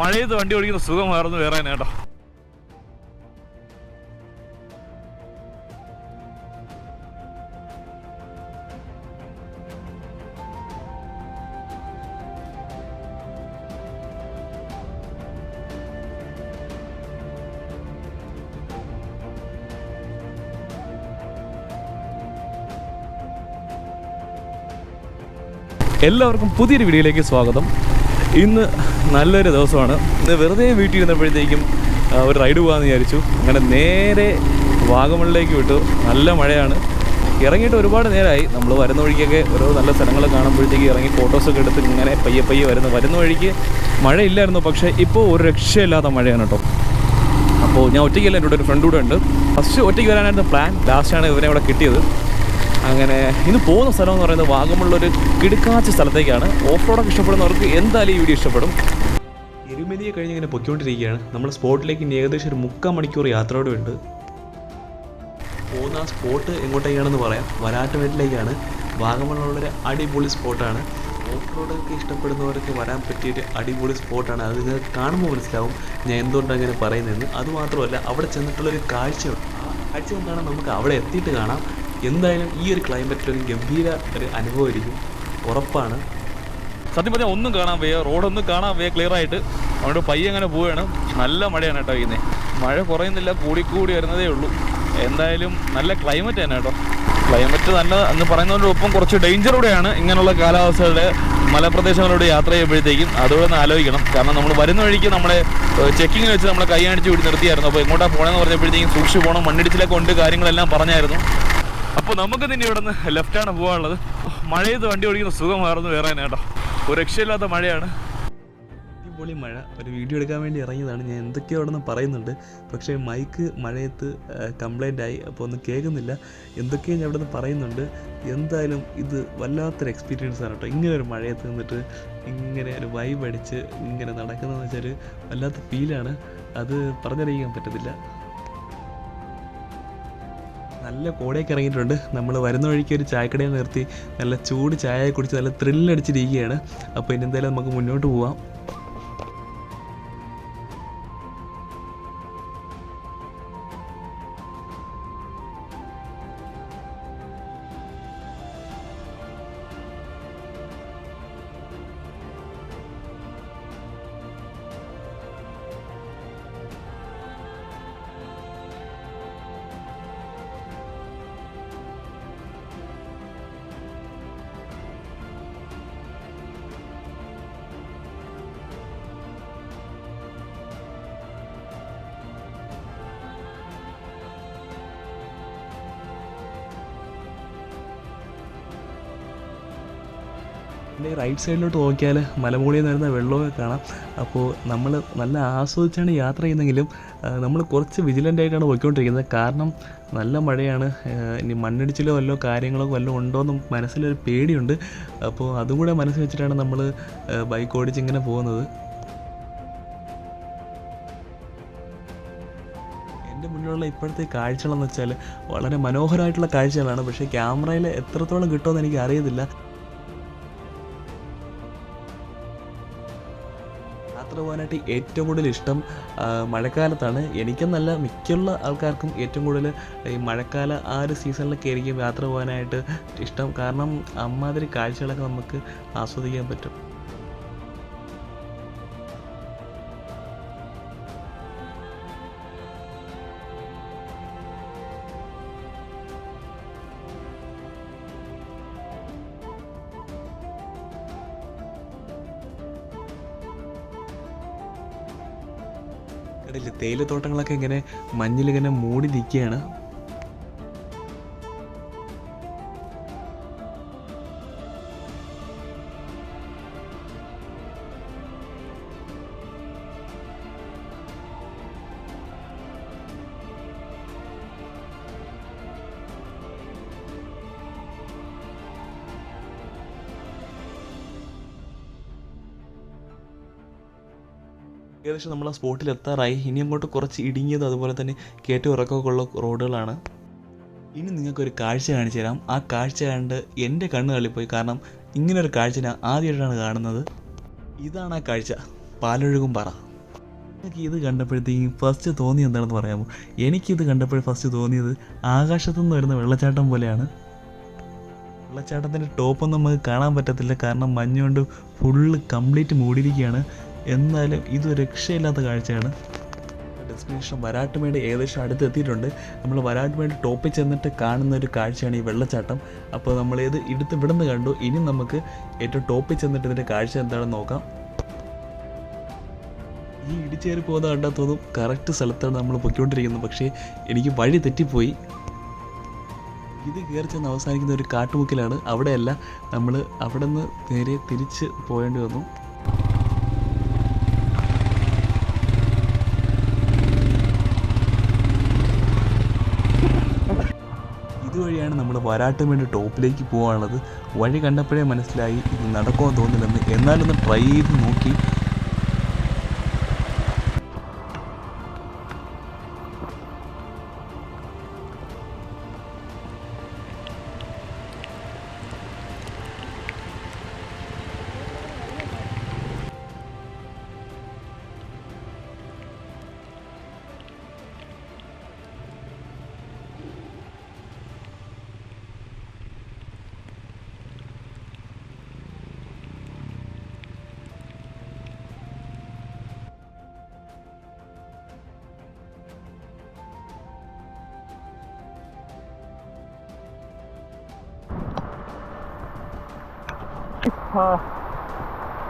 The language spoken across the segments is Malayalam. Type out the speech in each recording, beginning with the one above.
മഴയത്ത് വണ്ടി ഓടിക്കുന്ന സുഖം വേറൊന്നും വേറെ കേട്ടോ. എല്ലാവർക്കും പുതിയൊരു വീഡിയോയിലേക്ക് സ്വാഗതം. ഇന്ന് നല്ലൊരു ദിവസമാണ്. ഇന്ന് വെറുതെ വീട്ടിൽ ഇരുന്നപ്പോഴത്തേക്കും ഒരു റൈഡ് പോകാമെന്ന് വിചാരിച്ചു. അങ്ങനെ നേരെ വാഗമണിലേക്ക് വിട്ടു. നല്ല മഴയാണ്. ഇറങ്ങിയിട്ട് ഒരുപാട് നേരമായി നമ്മൾ വരുന്ന വഴിക്കൊക്കെ ഓരോ നല്ല സ്ഥലങ്ങൾ കാണുമ്പോഴത്തേക്ക് ഇറങ്ങി ഫോട്ടോസൊക്കെ എടുത്ത് ഇങ്ങനെ പയ്യെ പയ്യെ വരുന്നു. വരുന്ന വഴിക്ക് മഴയില്ലായിരുന്നു പക്ഷേ ഇപ്പോൾ ഒരു രക്ഷയില്ലാത്ത മഴയാണ് കേട്ടോ. അപ്പോൾ ഞാൻ ഒറ്റയ്ക്കല്ല എന്റെ കൂടെ ഒരു ഫ്രണ്ട് കൂടെ ഉണ്ട്. ഫസ്റ്റ് ഒറ്റയ്ക്ക് വരാനായിരുന്നു പ്ലാൻ ലാസ്റ്റാണ് ഇവനെ ഇവിടെ കിട്ടിയത്. അങ്ങനെ ഇന്ന് പോകുന്ന സ്ഥലം എന്ന് പറയുന്നത് വാഗമുള്ളൊരു കിടുക്കാച്ച സ്ഥലത്തേക്കാണ്. ഓഫ് റോഡൊക്കെ ഇഷ്ടപ്പെടുന്നവർക്ക് എന്തായാലും ഈ വീഡിയോ ഇഷ്ടപ്പെടും. എരുമലിയെ കഴിഞ്ഞ് ഇങ്ങനെ പൊയ്ക്കൊണ്ടിരിക്കുകയാണ്. നമ്മൾ സ്പോട്ടിലേക്ക് ഇനി ഏകദേശം ഒരു മുക്കാൽ മണിക്കൂർ യാത്രയോടെ ഉണ്ട് പോകുന്ന ആ സ്പോട്ട് എങ്ങോട്ടേക്കാണെന്ന് പറയാം. വരാട്ടുമേട്ടിലേക്കാണ് വാഗമണ്ണുള്ളൊരു അടിപൊളി സ്പോട്ടാണ്. ഓഫ് റോഡൊക്കെ ഇഷ്ടപ്പെടുന്നവർക്ക് വരാൻ പറ്റിയൊരു അടിപൊളി സ്പോട്ടാണ്. അത് നിങ്ങൾക്ക് കാണുമ്പോൾ മനസ്സിലാവും ഞാൻ എന്തുകൊണ്ടാണ് അങ്ങനെ പറയുന്നതെന്ന്. അതുമാത്രമല്ല അവിടെ ചെന്നിട്ടുള്ളൊരു കാഴ്ചയുണ്ട്. ആ കാഴ്ച എന്താണ് നമുക്ക് അവിടെ എത്തിയിട്ട് കാണാം. എന്തായാലും ഈ ഒരു ക്ലൈമറ്റിൽ ഒരു ഗംഭീര ഒരു അനുഭവമായിരിക്കും ഉറപ്പാണ്. സത്യം പറഞ്ഞാൽ ഒന്നും കാണാൻ വയ്യ. റോഡൊന്നും കാണാൻ വയ്യ. ക്ലിയർ ആയിട്ട്. അതുകൊണ്ട് പയ്യെ അങ്ങനെ പോവുകയാണ് നല്ല മഴയാണ് കേട്ടോ ഇന്നേ. മഴ കുറയുന്നില്ല. കൂടിക്കൂടി വരുന്നതേ ഉള്ളൂ. എന്തായാലും നല്ല ക്ലൈമറ്റ് തന്നെ കേട്ടോ. ക്ലൈമറ്റ് നല്ല എന്ന് പറയുന്നതിനൊപ്പം കുറച്ച് ഡേഞ്ചർ കൂടെയാണ് ഇങ്ങനെയുള്ള കാലാവസ്ഥകളുടെ മലപ്രദേശങ്ങളിലൂടെ യാത്ര ചെയ്യുമ്പോഴത്തേക്കും. അതുകൂടെ ഒന്ന് ആലോചിക്കണം. കാരണം നമ്മൾ വരുന്ന വഴിക്ക് നമ്മളെ ചെക്കിങ്ങിന് വെച്ച് നമ്മളെ കൈ അടിച്ച് വിട്ട് നിർത്തിയായിരുന്നു. അപ്പോൾ എങ്ങോട്ടാണ് പോകണമെന്ന് പറഞ്ഞപ്പോഴത്തേക്കും സൂക്ഷിച്ച് പോകണം മണ്ണിടിച്ചിലൊക്കെ ഉണ്ട്. കാര്യങ്ങളെല്ലാം പറഞ്ഞായിരുന്നു. അപ്പോൾ നമുക്ക് തന്നെ ഇവിടെ നിന്ന് ലെഫ്റ്റാണ് പോകാനുള്ളത്. മഴയത്ത് വണ്ടി ഓടിക്കുന്ന സുഖം വേറൊന്നും വേറെ കേട്ടോ. ഒരു രക്ഷയില്ലാത്ത മഴയാണ്. അടിപൊളി മഴ. ഒരു വീഡിയോ എടുക്കാൻ വേണ്ടി ഇറങ്ങിയതാണ്. ഞാൻ എന്തൊക്കെയോ അവിടെ നിന്ന് പറയുന്നുണ്ട്. പക്ഷേ മൈക്ക് മഴയത്ത് കംപ്ലൈന്റ് ആയി. അപ്പോൾ ഒന്നും കേൾക്കുന്നില്ല. എന്തൊക്കെയോ ഞാൻ അവിടെ പറയുന്നുണ്ട്. എന്തായാലും ഇത് വല്ലാത്തൊരു എക്സ്പീരിയൻസ് ആണ് കേട്ടോ. ഇങ്ങനെ ഒരു മഴയത്ത് നിന്നിട്ട് ഇങ്ങനെ ഒരു വൈബ് അടിച്ച് ഇങ്ങനെ നടക്കുന്നതെന്ന് വെച്ചാൽ വല്ലാത്ത ഫീലാണ് അത് പറഞ്ഞറിയിക്കാൻ പറ്റത്തില്ല. നല്ല കോടയൊക്കെ ഇറങ്ങിയിട്ടുണ്ട്. നമ്മൾ വരുന്ന വഴിക്ക് ഒരു ചായക്കടയിൽ നിർത്തി നല്ല ചൂട് ചായ കുടിച്ച് നല്ല ത്രില്ലടിച്ചിരിക്കുകയാണ് അപ്പോൾ ഇനി എന്തായാലും നമുക്ക് മുന്നോട്ട് പോവാം. പിന്നെ റൈറ്റ് സൈഡിലോട്ട് നോക്കിയാൽ മലമുകളിൽ നിന്ന് വരുന്ന വെള്ളമൊക്കെ കാണാം. അപ്പോൾ നമ്മൾ നല്ല ആസ്വദിച്ചാണ് യാത്ര ചെയ്യുന്നെങ്കിലും നമ്മൾ കുറച്ച് വിജിലന്റ് ആയിട്ടാണ് പോയിക്കൊണ്ടിരിക്കുന്നത്. കാരണം നല്ല മഴയാണ്. ഇനി മണ്ണിടിച്ചിലോ വല്ലോ കാര്യങ്ങളോ വല്ലതും ഉണ്ടോ എന്ന് മനസ്സിലൊരു പേടിയുണ്ട്. അപ്പോൾ അതും കൂടെ മനസ്സിൽ വെച്ചിട്ടാണ് നമ്മൾ ബൈക്ക് ഓടിച്ച് ഇങ്ങനെ പോകുന്നത്. മുന്നിലുള്ള ഇപ്പോഴത്തെ കാഴ്ചകളെന്ന് വെച്ചാൽ വളരെ മനോഹരമായിട്ടുള്ള കാഴ്ചകളാണ്. പക്ഷേ ക്യാമറയിൽ എത്രത്തോളം കിട്ടുമെന്ന് എനിക്ക് അറിയത്തില്ല. യാത്ര ഏറ്റവും കൂടുതൽ ഇഷ്ടം മഴക്കാലത്താണ്. എനിക്കെന്നല്ല മിക്കുള്ള ആൾക്കാർക്കും ഏറ്റവും കൂടുതൽ ഈ മഴക്കാല ആ ഒരു സീസണിലൊക്കെ ആയിരിക്കും യാത്ര പോകാനായിട്ട് ഇഷ്ടം. കാരണം അമ്മാതിരി കാഴ്ചകളൊക്കെ നമുക്ക് ആസ്വദിക്കാൻ പറ്റും. തേയിലത്തോട്ടങ്ങളൊക്കെ ഇങ്ങനെ മഞ്ഞിലിങ്ങനെ മൂടി നിൽക്കുകയാണ് ഏകദേശം നമ്മൾ ആ സ്പോട്ടിൽ എത്താറായി. ഇനി അങ്ങോട്ട് കുറച്ച് ഇടുങ്ങിയത് അതുപോലെ തന്നെ കയറ്റവും ഇറക്കമൊക്കെ ഉള്ള റോഡുകളാണ്. ഇനി നിങ്ങൾക്കൊരു കാഴ്ച കാണിച്ചു തരാം. ആ കാഴ്ച കണ്ട് എന്റെ കണ്ണ് തള്ളിപ്പോയി. കാരണം ഇങ്ങനൊരു കാഴ്ച ഞാൻ ആദ്യമായിട്ടാണ് കാണുന്നത്. ഇതാണ് ആ കാഴ്ച. പാലൊഴുകും പറ. എനിക്ക് ഇത് കണ്ടപ്പോഴത്തേക്കും ഫസ്റ്റ് തോന്നി എന്താണെന്ന് പറയാമോ? എനിക്കിത് കണ്ടപ്പോൾ ഫസ്റ്റ് തോന്നിയത് ആകാശത്തു നിന്ന് വരുന്ന വെള്ളച്ചാട്ടം പോലെയാണ്. വെള്ളച്ചാട്ടത്തിന്റെ ടോപ്പൊന്നും നമുക്ക് കാണാൻ പറ്റത്തില്ല. കാരണം മഞ്ഞുകൊണ്ട് ഫുള്ള് കംപ്ലീറ്റ് മൂടിയിരിക്കുകയാണ്. എന്നാലും ഇത് രക്ഷയില്ലാത്ത കാഴ്ചയാണ്. ഡെസ്റ്റിനേഷൻ വരാട്ടുമേട് ഏകദേശം അടുത്ത് എത്തിയിട്ടുണ്ട് നമ്മൾ വരാട്ടുമേട് ടോപ്പിൽ ചെന്നിട്ട് കാണുന്ന ഒരു കാഴ്ചയാണ് ഈ വെള്ളച്ചാട്ടം. അപ്പോൾ നമ്മൾ ഇത് ഇടുത്ത് ഇവിടുന്ന് കണ്ടു. ഇനി നമുക്ക് ഏറ്റവും ടോപ്പിൽ ചെന്നിട്ട് ഇതിന്റെ കാഴ്ച എന്താണെന്ന് നോക്കാം. ഈ ഇടിച്ചേറി പോകുന്ന കണ്ടാൽ തോന്നും കറക്റ്റ് സ്ഥലത്താണ് നമ്മൾ പൊയ്ക്കൊണ്ടിരിക്കുന്നത്. പക്ഷേ എനിക്ക് വഴി തെറ്റിപ്പോയി. ഇത് കയറി ചെന്ന് അവസാനിക്കുന്ന ഒരു കാട്ടുമുക്കിലാണ്. അവിടെയല്ല നമ്മൾ അവിടെ നിന്ന് നേരെ തിരിച്ച് പോകേണ്ടി വന്നു. ഇതുവഴിയാണ് നമ്മൾ വരാട്ടം വേണ്ടി ടോപ്പിലേക്ക് പോകാനുള്ളത്. വഴി കണ്ടപ്പോഴേ മനസ്സിലായി ഇത് നടക്കുമോ തോന്നില്ലെന്ന് എന്നാലൊന്ന് ട്രൈ ചെയ്ത് നോക്കി.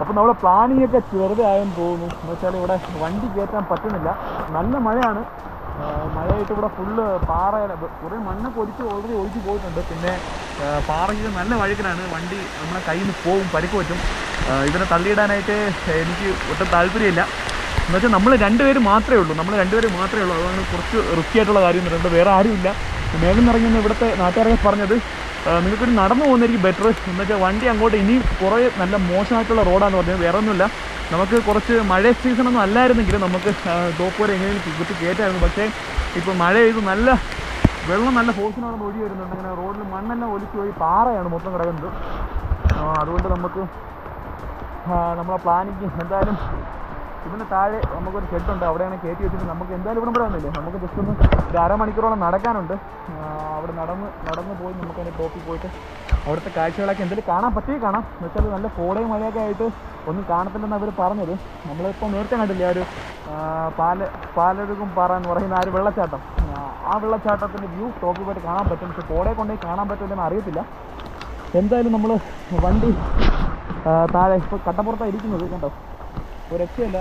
അപ്പോൾ നമ്മുടെ പ്ലാനിങ് ഒക്കെ വെറുതെ ആയെന്ന് തോന്നുന്നു എന്ന് വെച്ചാൽ ഇവിടെ വണ്ടി കയറ്റാൻ പറ്റുന്നില്ല. നല്ല മഴയാണ്. മഴയായിട്ട് ഇവിടെ ഫുള്ള് പാറ കുറേ മണ്ണൊക്കെ ഒലിച്ച് ഓൾറെഡി ഒഴിച്ച് പോയിട്ടുണ്ട്. പിന്നെ പാറയ്ക്ക് നല്ല വഴുക്കനാണ് വണ്ടി നമ്മുടെ കയ്യിൽ നിന്ന് പോവും പരിക്ക് പറ്റും. ഇതിനെ തള്ളിയിടാനായിട്ട് എനിക്ക് ഒട്ടും താല്പര്യമില്ല. എന്ന് വെച്ചാൽ നമ്മൾ രണ്ടുപേര് മാത്രമേ ഉള്ളൂ. നമ്മൾ രണ്ടുപേര് മാത്രമേ ഉള്ളൂ. അതുകൊണ്ട് കുറച്ച് റിസ്കി ആയിട്ടുള്ള കാര്യം പറയുന്നത് വേറെ ആരുമില്ല. മേളിൽ നിന്ന് ഇറങ്ങുന്ന ഇവിടുത്തെ നാട്ടുകാരൊക്കെ പറഞ്ഞത് നിങ്ങൾക്കൊരു നടന്നു പോകുന്നതായിരിക്കും ബെറ്റർ എന്ന് വെച്ചാൽ വണ്ടി അങ്ങോട്ട് ഇനി കുറേ നല്ല മോശമായിട്ടുള്ള റോഡാന്ന് പറഞ്ഞത് വേറെ ഒന്നുമില്ല നമുക്ക് കുറച്ച് മഴ സീസണൊന്നും അല്ലായിരുന്നെങ്കിലും നമുക്ക് ടോപ്പ് വരെ എങ്ങനെയും കുത്തി കയറ്റായിരുന്നു. പക്ഷേ ഇപ്പോൾ മഴ ചെയ്ത് നല്ല വെള്ളം നല്ല ഫോഴ്സിനോട് ഒഴി വരുന്നുണ്ട്. അങ്ങനെ റോഡിൽ മണ്ണെല്ലാം ഒലിച്ചു പോയി പാറയാണ് മൊത്തം കിടക്കുന്നത്. അതുകൊണ്ട് നമുക്ക് നമ്മളെ പ്ലാനിങ് എന്തായാലും ഇതിന് താഴെ നമുക്കൊരു ഷെഡുണ്ട് അവിടെയാണ് കയറ്റി വെച്ചിട്ട് നമുക്ക് എന്തായാലും ഇവിടെ ഇവിടെ വന്നില്ലേ? നമുക്ക് ജസ്റ്റ് ഒന്ന് ഒരു അരമണിക്കൂറോളം നടക്കാനുണ്ട്. അവിടെ നടന്ന് നടന്ന് പോയി നമുക്ക് അതിന്റെ ടോപ്പിൽ പോയിട്ട് അവിടുത്തെ കാഴ്ചകളൊക്കെ എന്തെങ്കിലും കാണാൻ പറ്റിയേ കാണാം. വെച്ചാൽ നല്ല കോടയും മഴയൊക്കെ ആയിട്ട് ഒന്നും കാണത്തില്ലെന്ന് അവർ പറഞ്ഞത്. നമ്മളിപ്പോൾ നേരത്തെ കണ്ടില്ലേ ഒരു പാല പാലൊഴുകും പാറ എന്ന് പറയുന്ന ആ ഒരു വെള്ളച്ചാട്ടം. ആ, വെള്ളച്ചാട്ടത്തിന്റെ വ്യൂ ടോപ്പിൽ പോയിട്ട് കാണാൻ പറ്റും. പക്ഷെ കോടയെ കൊണ്ടേ കാണാൻ പറ്റില്ലെന്ന് അറിയത്തില്ല. എന്തായാലും നമ്മൾ വണ്ടി താഴെ ഇപ്പോൾ കട്ടപ്പുറത്താണ് ഇരിക്കുന്നത് കണ്ടോ ഒരു ഇവിടുന്ന്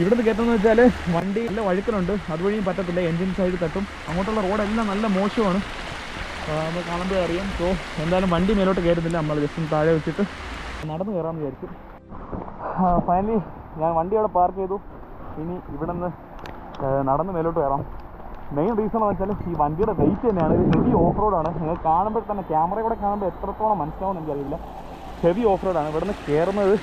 ഇവിടുന്ന് എന്ന് വെച്ചാൽ വണ്ടി നല്ല വഴുക്കലുണ്ട്. അതുവഴിയും പറ്റത്തില്ല. എൻജിൻ സൈഡ് തട്ടും. അങ്ങോട്ടുള്ള റോഡെല്ലാം നല്ല മോശമാണ്. നമ്മൾ കാണുമ്പോൾ അറിയാം. സോ എന്തായാലും വണ്ടി മേലോട്ട് കയറുന്നില്ല നമ്മൾ ജസ്റ്റ് താഴെ വെച്ചിട്ട് നടന്ന് കയറാമെന്ന് വിചാരിച്ചു ഫൈനലി ഞാൻ വണ്ടി അവിടെ പാർക്ക് ചെയ്തു. ഇനി ഇവിടെ നിന്ന് നടന്ന് മേലോട്ട് കയറാം. മെയിൻ റീസൺ എന്ന് വെച്ചാൽ ഈ വണ്ടിയുടെ വെയിറ്റ് തന്നെയാണ്. ഇത് ഹെവി ഓഫ് റോഡാണ് നിങ്ങൾ കാണുമ്പോൾ തന്നെ ക്യാമറ കൂടെ കാണുമ്പോൾ എത്രത്തോളം മനസ്സിലാവും എനിക്കറിയില്ല. ഹെവി ഓഫ് റോഡാണ് ഇവിടുന്ന് കയറുന്നത്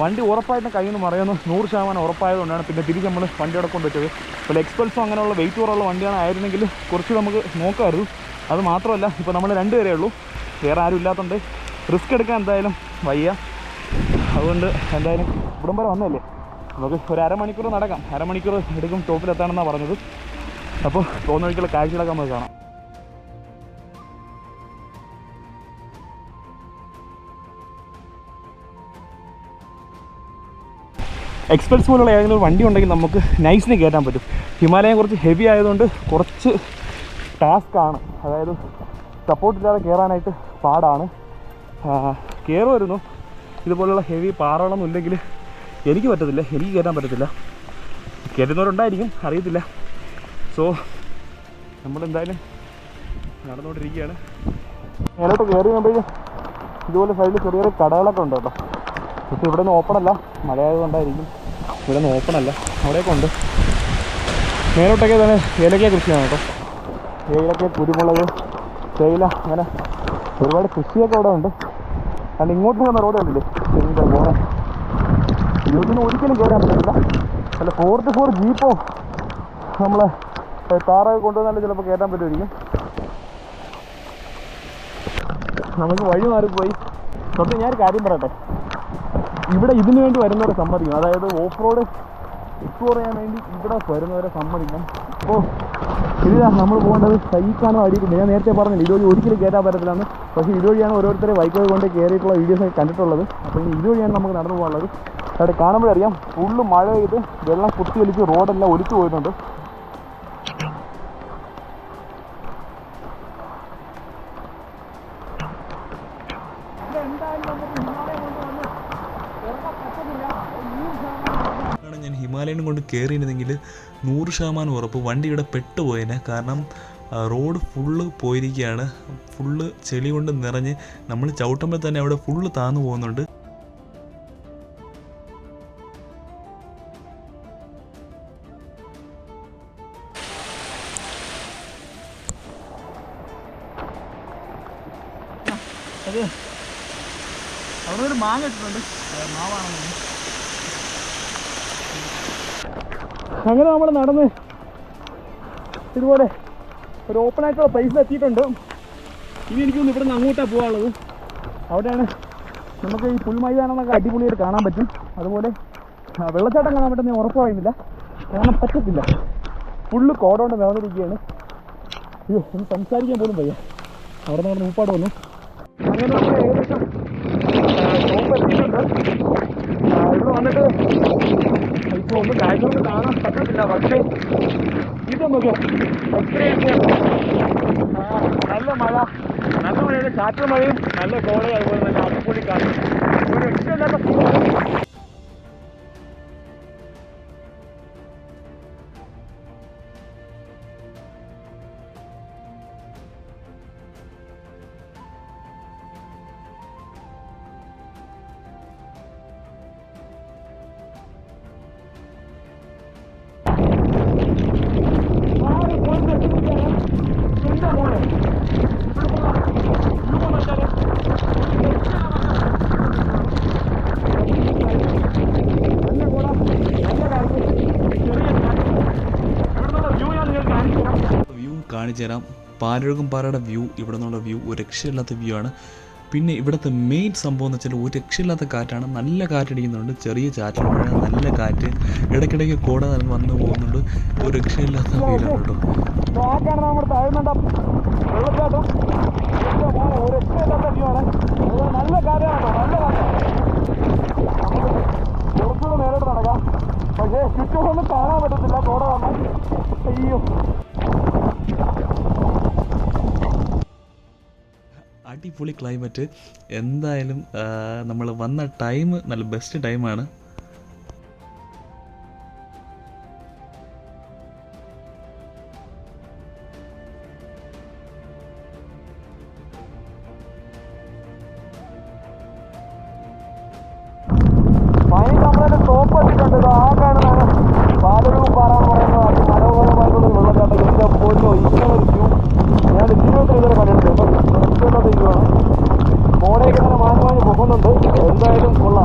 വണ്ടി ഉറപ്പായിട്ടും കയ്യിൽ നിന്ന് മറയുന്നു. നൂറ് ശതമാനം ഉറപ്പായതുകൊണ്ടാണ് പിന്നെ തിരിച്ച് നമ്മൾ വണ്ടി അവിടെ കൊണ്ടുവച്ചത്. ഇപ്പോൾ എക്സ്പൾസോ അങ്ങനെയുള്ള വെയിറ്റ് കുറവുള്ള വണ്ടിയാണ് ആയിരുന്നെങ്കിൽ കുറച്ച് നമുക്ക് നോക്കാമായിരുന്നു അത് മാത്രമല്ല ഇപ്പോൾ നമ്മൾ രണ്ടുപേരേ ഉള്ളൂ. വേറെ ആരും ഇല്ലാത്തതുകൊണ്ട് റിസ്ക് എടുക്കാൻ എന്തായാലും വയ്യ. അതുകൊണ്ട് എന്തായാലും ഇവിടം വരെ വന്നതല്ലേ? നമുക്ക് ഒരു അരമണിക്കൂർ നടക്കാം. അരമണിക്കൂർ എടുക്കും ടോപ്പിലെത്താണെന്നാണ് പറഞ്ഞത്. അപ്പോൾ പോകുന്ന വഴിക്കുള്ള കാഴ്ചകളൊക്കെ നമുക്ക് കാണാം. എക്സ്പെൽസ് പോലുള്ള ഏതെങ്കിലും വണ്ടി ഉണ്ടെങ്കിൽ നമുക്ക് നൈസിന് കയറ്റാൻ പറ്റും. ഹിമാലയം കുറച്ച് ഹെവി ആയതുകൊണ്ട് കുറച്ച് ടാസ്ക് ആണ്. അതായത് സപ്പോർട്ട് ഇല്ലാതെ കയറാനായിട്ട് പാടാണ്. കയറുമായിരുന്നു ഇതുപോലുള്ള ഹെവി പാറകളൊന്നും ഇല്ലെങ്കിൽ എനിക്ക് പറ്റത്തില്ല. എനിക്ക് കയറ്റാൻ പറ്റത്തില്ല. കയറ്റുന്നവരുണ്ടായിരിക്കും അറിയത്തില്ല. സോ നമ്മളെന്തായാലും നടന്നുകൊണ്ടിരിക്കുകയാണ്. മേലോട്ട് കയറി കഴിയുമ്പോഴേക്കും ഇതുപോലെ സൈഡിൽ ചെറിയ ചെറിയ കടകളൊക്കെ ഉണ്ട് കേട്ടോ. പക്ഷെ ഇവിടെ നിന്ന് ഓപ്പൺ അല്ല. മഴയായതുകൊണ്ടായിരിക്കും ഇവിടെ നിന്ന് ഓപ്പൺ അല്ല. അവിടെയൊക്കെ ഉണ്ട്. മേലോട്ടൊക്കെ തന്നെ ഏലക്ക കൃഷിയാണ് കേട്ടോ. ഏലക്ക കുരുമുളക് തേയില അങ്ങനെ ഒരുപാട് കൃഷിയൊക്കെ അവിടെ ഉണ്ട്. കാരണം ഇങ്ങോട്ട് പോകുന്ന റോഡ് കണ്ടില്ലേ? എന്താ പോണേ ഇതിന് ഒരിക്കലും കയറാൻ പറ്റില്ല അല്ല ഫോർ ടു ഫോർ ജീപ്പോ നമ്മളെ താറൊക്കെ കൊണ്ടുവന്നാലും ചിലപ്പോൾ കയറ്റാൻ പറ്റുമായിരിക്കും. നമുക്ക് വഴി മാറിപ്പോയി. തൊട്ട് ഞാൻ കാര്യം പറയട്ടെ? ഇവിടെ ഇതിനു വേണ്ടി വരുന്നവരെ സമ്മതിക്കും അതായത് ഓഫ് റോഡ് എക്സ്പ്ലോർ ചെയ്യാൻ വേണ്ടി ഇവിടെ വരുന്നവരെ സമ്മതിക്കും അപ്പോൾ ഇതിലാണ് നമ്മൾ പോകേണ്ടത് സൈക്കാണോ അടിയിട്ടില്ല ഞാൻ നേരത്തെ പറഞ്ഞില്ല ഇതുവഴി ഒരിക്കലും കയറ്റാൻ പറ്റത്തില്ലാന്ന്. പക്ഷേ ഇതുവഴിയാണ് ഓരോരുത്തരെ ബൈക്കുകൾ കൊണ്ട് കയറിയിട്ടുള്ള വീഡിയോസ് കണ്ടിട്ടുള്ളത്. അപ്പോൾ ഇനി ഇതുവഴിയാണ് നമുക്ക് നടന്നു പോകാനുള്ളത്. അവിടെ കാണുമ്പോഴറിയാം ഫുള്ള് മഴ പെയ്ത് വെള്ളം കുത്തി വലിച്ച് റോഡെല്ലാം ഒലിച്ചു പോയിട്ടുണ്ട്. കയറിയിരുന്നെങ്കിൽ നൂറ് ശതമാനം ഉറപ്പ് വണ്ടി ഇവിടെ പെട്ടുപോയേനെ. കാരണം റോഡ് ഫുള്ള് പോയിരിക്കുകയാണ്. ഫുള്ള് ചെളി കൊണ്ട് നിറഞ്ഞ് നമ്മൾ ചവിട്ടുമ്പോൾ തന്നെ അവിടെ ഫുള്ള് താന്നു പോകുന്നുണ്ട്. അങ്ങനെ നമ്മൾ നടന്ന് ഇതുപോലെ ഒരു ഓപ്പൺ ആയിട്ടുള്ള പ്ലേസിൽ എത്തിയിട്ടുണ്ട്. ഇനി എനിക്കൊന്ന് ഇവിടെ നിന്ന് അങ്ങോട്ടാണ് പോകാനുള്ളത്. അവിടെയാണ് നമുക്ക് ഈ പുൽമൈതാനം എന്നൊക്കെ അടിപൊളിയായിട്ട് കാണാൻ പറ്റും. അതുപോലെ വെള്ളച്ചാട്ടം കാണാൻ പറ്റുന്ന ഉറപ്പായിരുന്നില്ല കാണാൻ പറ്റത്തില്ല. ഫുള്ള് കോടോണ്ട് നിറഞ്ഞിരിക്കുകയാണ്. അയ്യോ ഒന്ന് സംസാരിക്കാൻ പോലും വയ്യ. അവിടെ നിന്ന് മൂപ്പാട് വന്നു. അങ്ങനെ നമ്മൾ ഏകദേശം ഇവിടെ വന്നിട്ട് ഇപ്പോൾ ഒന്നും കാഴ്ചകളൊന്നും കാണാൻ പറ്റത്തില്ല. പക്ഷേ ഇത് നോക്കൂ. നല്ല മഴ. നല്ല മഴയുടെ കാറ്റ് മഴയും നല്ല കോളയും അതുപോലെ തന്നെ. അടിപൊളി കാറ്റും ഒരു രക്ഷയില്ലാത്ത കാണിച്ചു തരാം. പാലഴുകും പാറയുടെ വ്യൂ ഇവിടെ നിന്നുള്ള വ്യൂ ഒരു രക്ഷയില്ലാത്ത വ്യൂ ആണ്. പിന്നെ ഇവിടുത്തെ മെയിൻ സംഭവം എന്ന് വെച്ചാൽ ഒരു രക്ഷയില്ലാത്ത കാറ്റാണ്. നല്ല കാറ്റടിക്കുന്നുണ്ട് ചെറിയ ചാറ്റൽ മഴ നല്ല കാറ്റ്. ഇടയ്ക്കിടയ്ക്ക് കോട വന്നു പോകുന്നുണ്ട്. ഒരു രക്ഷയില്ലാത്ത ഫീലാണ് കേട്ടോ. നല്ല കാറ്റാണ് നല്ല കാറ്റ് കുറച്ചുകൂടെ നേരിട്ട് നടക്കാം. പക്ഷേ ചുറ്റുമൊന്നും കാണാൻ പറ്റത്തില്ല. കോട വന്നാൽ അയ്യോ. അടിപൊളി ക്ലൈമറ്റ് എന്തായാലും നമ്മൾ വന്ന ടൈം നല്ല ബെസ്റ്റ് ടൈമാണ് ഞാൻ ജീവിതത്തിൽ ആണ് മോടെയൊക്കെ ഇങ്ങനെ മാഞ്ഞു മാഞ്ഞ് പോകുന്നുണ്ട് എന്തായാലും ഉള്ള